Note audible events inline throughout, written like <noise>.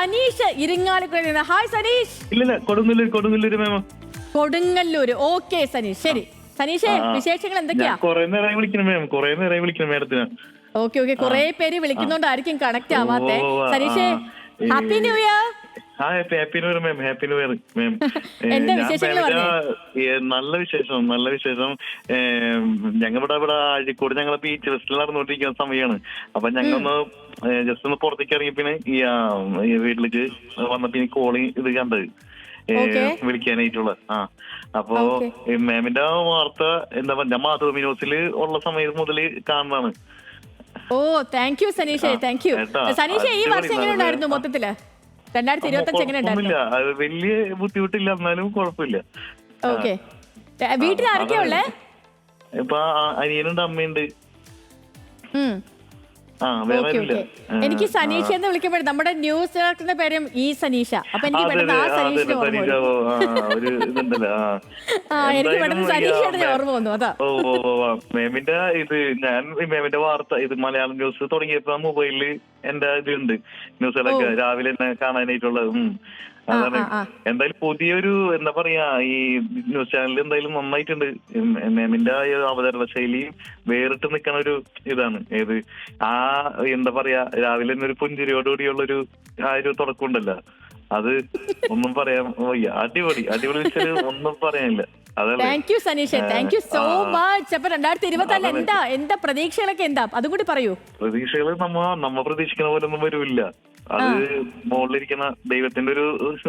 സനീഷ് ഇരിങ്ങാലക്കുഴയിൽ നിന്ന്. ഹായ് സനീഷ്. ഇല്ലില്ല കൊടുങ്ങല്ലൂർ കൊടുങ്ങല്ലൂർ മാം കൊടുങ്ങല്ലൂര്. ഓക്കെ സനീഷ്. ശരി. സനീഷേ വിശേഷങ്ങൾ എന്തൊക്കെയാ? കൊറേ നേരമായി വിളിക്കണം മാം കൊറേ നേരമായി വിളിക്കണം മാഡത്തിന്. ഓക്കെ ഓക്കെ കുറെ പേര് വിളിക്കുന്നോണ്ടായിരിക്കും കണക്ട് ആവാത്തെ. സനീഷേ ഹാപ്പി ന്യൂ ഇയർ ആ happy happy new year ma'am. Happy new year ma'am. <laughs> എന്താ വിശേഷങ്ങൾ നല്ല വിശേഷം നല്ല വിശേഷം. ഞങ്ങൾ ഇവിടെ അഴീക്കോട് ഞങ്ങളെ ഈ ഫെസ്റ്റിൽ നടന്നുകൊണ്ടിരിക്കുന്ന സമയമാണ് അപ്പൊ ഞങ്ങളൊന്ന് ജസ്റ്റ് ഒന്ന് പുറത്തേക്ക് ഇറങ്ങി ഈ ഈ വീട്ടിലേക്ക് വന്നപ്പോ ഈ കോളിങ് ഇത് കണ്ടത് വിളിക്കാനായിട്ടുള്ള ആ. അപ്പൊ മാമിന്റെ വാർത്ത എന്താ പറഞ്ഞ മാതൃഭൂമി ന്യൂസിൽ ഉള്ള സമയത്ത് മുതൽ കാണുന്നതാണ്. ഓ താങ്ക് യു സനീഷേ താങ്ക് യു. സനീഷേ ഈ വർഷം എങ്ങനെ ഉണ്ടായിരുന്നു. മൊത്തത്തിൽ? രണ്ടായിരത്തി ഇരുപത്തഞ്ച് എങ്ങനെയുണ്ടായിരുന്നു? വലിയ ബുദ്ധിമുട്ടില്ല. എന്നാലും കുഴപ്പമില്ല ഓക്കെ. വീട്ടിൽ ആരൊക്കെയാ ഉള്ളേ? ഇപ്പൊ അനിയനുണ്ട് അമ്മയുണ്ട്. Okay okay. എനിക്ക് സനീഷ എന്ന് വിളിക്കുമ്പോൾ നമ്മുടെ ന്യൂസ് ഡയറക്ടറിന്റെ പേരും ഈ സനീഷ. അപ്പൊ എനിക്ക് പെട്ടെന്ന് ആ സനീഷ ഓർമ്മ ഒരു ഇതുണ്ടല്ലോ ആ. എനിക്ക് പെട്ടെന്ന് സനീഷയുടെ ഓർമ്മ വന്നു അതാ. മേമിന്റെ ഇത് ഞാൻ മേമിന്റെ വാർത്ത ഇത് മലയാളം ന്യൂസ് തുടങ്ങിയപ്പോ മൊബൈലിൽ എന്റെ ഇതുണ്ട്. ന്യൂസുകളൊക്കെ രാവിലെ തന്നെ കാണാനായിട്ടുള്ളത്. അതാണ്. എന്തായാലും പുതിയൊരു എന്താ പറയാ ഈ ന്യൂസ് ചാനലിൽ എന്തായാലും നന്നായിട്ടുണ്ട്. മേമിന്റെ ആ അവതരണ ശൈലിയും വേറിട്ട് നിൽക്കുന്ന ഒരു ഇതാണ്. ഏത് ആ എന്താ പറയാ രാവിലെ തന്നെ ഒരു പുഞ്ചിരിയോടുകൂടിയുള്ള ഒരു ആ ഒരു തുടക്കം ഉണ്ടല്ലോ. അത് ഒന്നും പറയാൻ വയ്യ. അടിപൊളി. അടിപൊളി വെച്ചാൽ ഒന്നും പറയാനില്ല. താങ്ക് യു സനീഷൻ താങ്ക് യു സോ മച്ച് അപ്പൊ രണ്ടായിരത്തി ഇരുപത്തി നാലിൽ എന്താ? എന്താ? പ്രതീക്ഷകളൊക്കെ എന്താ? അതും കൂടി പറയൂ. പ്രതീക്ഷകൾ നമ്മ നമ്മ പ്രതീക്ഷിക്കുന്ന പോലെ ഒന്നും വരൂല്ല. അത് മുകളിലിരിക്കുന്ന ദൈവത്തിന്റെ ഒരു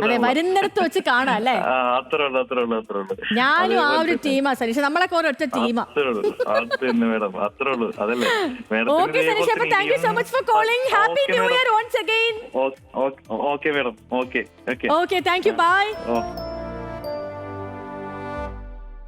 അതെ വരുന്നിടത്ത് വെച്ച് കാണാം അല്ലേ? അത്രേ ഉള്ളു അത്രേ ഉള്ളു അത്രേ ഉള്ളു. ഞാനും ആ ഒരു ടീമാ സനീഷ്. നമ്മളൊക്കെ ഒരൊറ്റ ടീമാ. അത്രേ ഉള്ളു. അത് തന്നെ മേഡം. അത്രേ ഉള്ളു. അതല്ലേ. ഓക്കെ സനീഷ അപ്പൊ thank you so much for calling happy new year once again okay madam. Okay okay okay thank you bye